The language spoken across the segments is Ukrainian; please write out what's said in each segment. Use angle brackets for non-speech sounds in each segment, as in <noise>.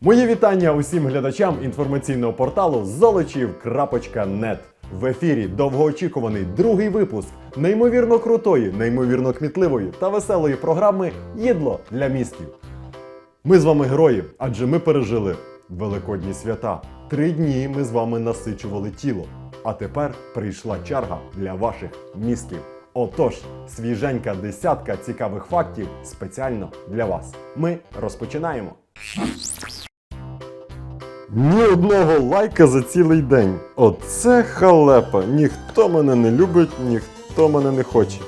Мої вітання усім глядачам інформаційного порталу золочів.нет. В ефірі довгоочікуваний другий випуск неймовірно крутої, неймовірно кмітливої та веселої програми Їдло для мізків. Ми з вами герої, адже ми пережили великодні свята. Три дні ми з вами насичували тіло. А тепер прийшла черга для ваших мізків. Отож, свіженька десятка цікавих фактів спеціально для вас. Ми розпочинаємо. Ні одного лайка за цілий день. Оце халепа. Ніхто мене не любить, ніхто мене не хоче.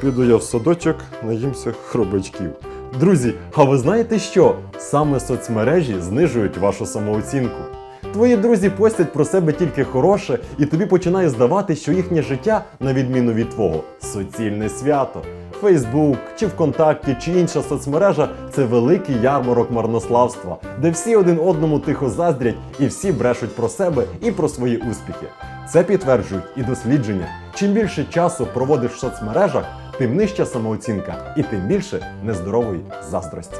Піду я в садочок, наїмся хробачків. Друзі, а ви знаєте що? Саме соцмережі знижують вашу самооцінку. Твої друзі постять про себе тільки хороше, і тобі починає здавати, що їхнє життя, на відміну від твого, суцільне свято. Фейсбук чи ВКонтакті, чи інша соцмережа це великий ярмарок марнославства, де всі один одному тихо заздрять і всі брешуть про себе і про свої успіхи. Це підтверджують і дослідження. Чим більше часу проводиш в соцмережах, тим нижча самооцінка і тим більше нездорової заздрості.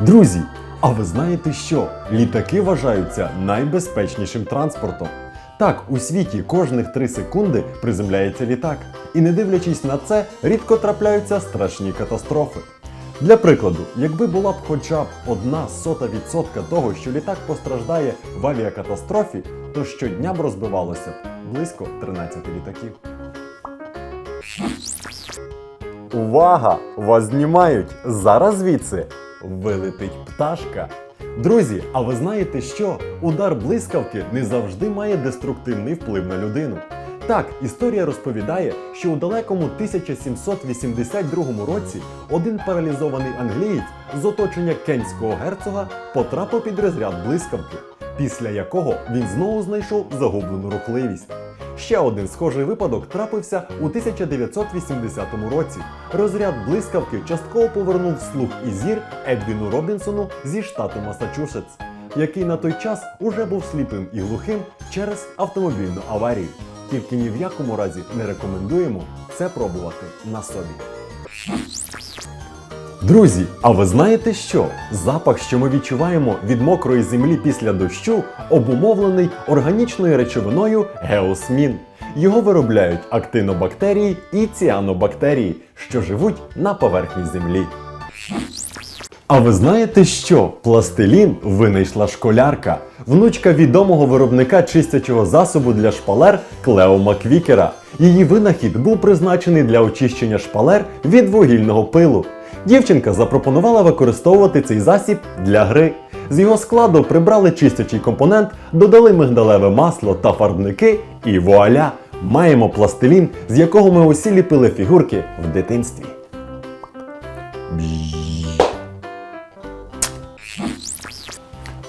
Друзі, а ви знаєте що? Літаки вважаються найбезпечнішим транспортом. Так, у світі кожних 3 секунди приземляється літак, і не дивлячись на це, рідко трапляються страшні катастрофи. Для прикладу, якби була б хоча б одна сота відсотка того, що літак постраждає в авіакатастрофі, то щодня б розбивалося б близько 13 літаків. Увага! Вас знімають! Зараз звідси вилетить пташка. Друзі, а ви знаєте що? Удар блискавки не завжди має деструктивний вплив на людину. Так, історія розповідає, що у далекому 1782 році один паралізований англієць з оточення кентського герцога потрапив під розряд блискавки, після якого він знову знайшов загублену рухливість. Ще один схожий випадок трапився у 1980 році. Розряд блискавки частково повернув слух і зір Едвіну Робінсону зі штату Масачусетс, який на той час уже був сліпим і глухим через автомобільну аварію. Тільки ні в якому разі не рекомендуємо це пробувати на собі. Друзі, а ви знаєте що? Запах, що ми відчуваємо від мокрої землі після дощу, обумовлений органічною речовиною геосмін. Його виробляють актинобактерії і ціанобактерії, що живуть на поверхні землі. А ви знаєте що? Пластилін винайшла школярка, внучка відомого виробника чистячого засобу для шпалер Клео Маквікера. Її винахід був призначений для очищення шпалер від вугільного пилу. Дівчинка запропонувала використовувати цей засіб для гри. З його складу прибрали чистячий компонент, додали мигдалеве масло та фарбники, і вуаля! Маємо пластилін, з якого ми усі ліпили фігурки в дитинстві.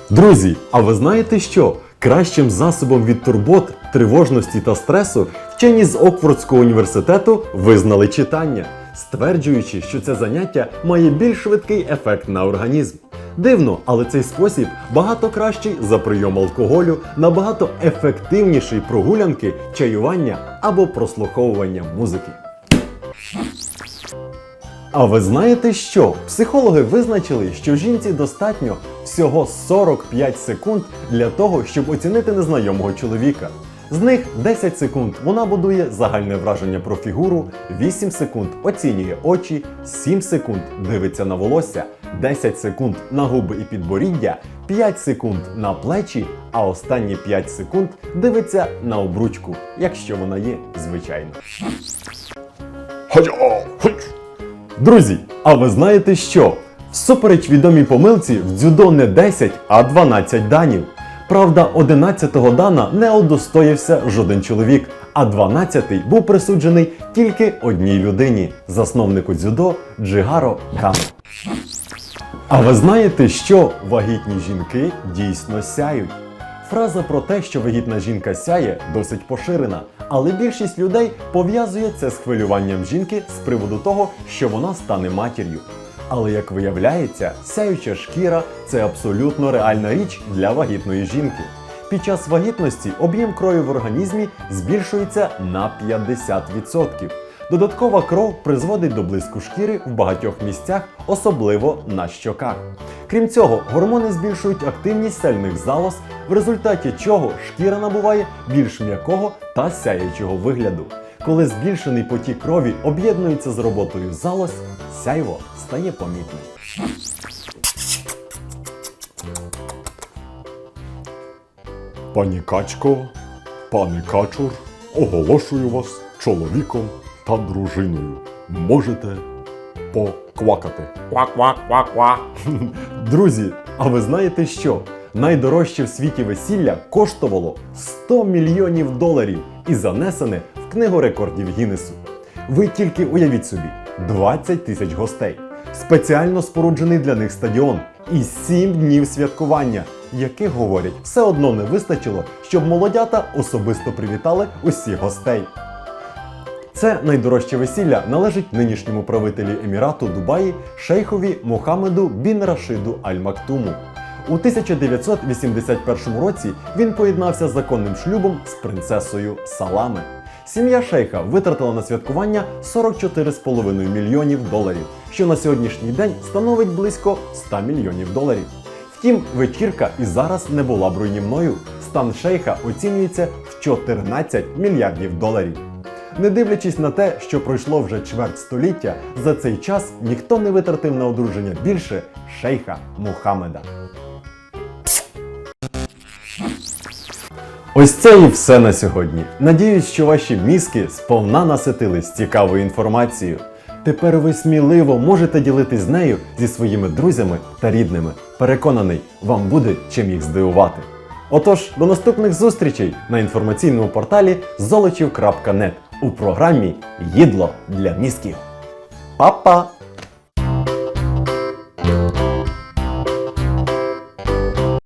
Друзі, а ви знаєте що? Кращим засобом від турбот, тривожності та стресу вчені з Окфордського університету визнали читання, стверджуючи, що це заняття має більш швидкий ефект на організм. Дивно, але цей спосіб багато кращий за прийом алкоголю, набагато ефективніший прогулянки, чаювання або прослуховування музики. А ви знаєте що? Психологи визначили, що жінці достатньо всього 45 секунд для того, щоб оцінити незнайомого чоловіка. З них 10 секунд вона будує загальне враження про фігуру, 8 секунд оцінює очі, 7 секунд дивиться на волосся, 10 секунд на губи і підборіддя, 5 секунд на плечі, а останні 5 секунд дивиться на обручку, якщо вона є, звичайно. Друзі, а ви знаєте що? Всупереч відомій помилці в дзюдо не 10, а 12 данів. Правда, 11-го дана не удостоївся жоден чоловік, а 12-й був присуджений тільки одній людині засновнику дзюдо Джигаро Кано. А ви знаєте, що вагітні жінки дійсно сяють? Фраза про те, що вагітна жінка сяє, досить поширена, але більшість людей пов'язує це з хвилюванням жінки з приводу того, що вона стане матір'ю. Але як виявляється, сяюча шкіра це абсолютно реальна річ для вагітної жінки. Під час вагітності об'єм крові в організмі збільшується на 50%. Додаткова кров призводить до блиску шкіри в багатьох місцях, особливо на щоках. Крім цього, гормони збільшують активність сальних залоз, в результаті чого шкіра набуває більш м'якого та сяючого вигляду. Коли збільшений потік крові об'єднується з роботою залоз, сяйво стає помітним. Пані Качко, пане Качур, оголошую вас чоловіком та дружиною. Можете поквакати. Ква-ква-ква-ква. <laughs> Друзі, а ви знаєте що? Найдорожче в світі весілля коштувало 100 мільйонів доларів і занесене книгу рекордів Гіннесу. Ви тільки уявіть собі: 20 тисяч гостей, спеціально споруджений для них стадіон і 7 днів святкування, яких говорять, все одно не вистачило, щоб молодята особисто привітали усіх гостей. Це найдорожче весілля належить нинішньому правителі Емірату Дубаї шейхові Мохамеду бін Рашиду Аль Мактуму. У 1981 році він поєднався законним шлюбом з принцесою Салами. Сім'я шейха витратила на святкування 44,5 мільйонів доларів, що на сьогоднішній день становить близько 100 мільйонів доларів. Втім, вечірка і зараз не була б руйнівною. Стан шейха оцінюється в 14 мільярдів доларів. Не дивлячись на те, що пройшло вже чверть століття, за цей час ніхто не витратив на одруження більше шейха Мухаммеда. Ось це і все на сьогодні. Надіюсь, що ваші мізки сповна наситились цікавою інформацією. Тепер ви сміливо можете ділитись нею зі своїми друзями та рідними. Переконаний, вам буде чим їх здивувати. Отож, до наступних зустрічей на інформаційному порталі золочів.нет у програмі Їдло для мізків. Па-па!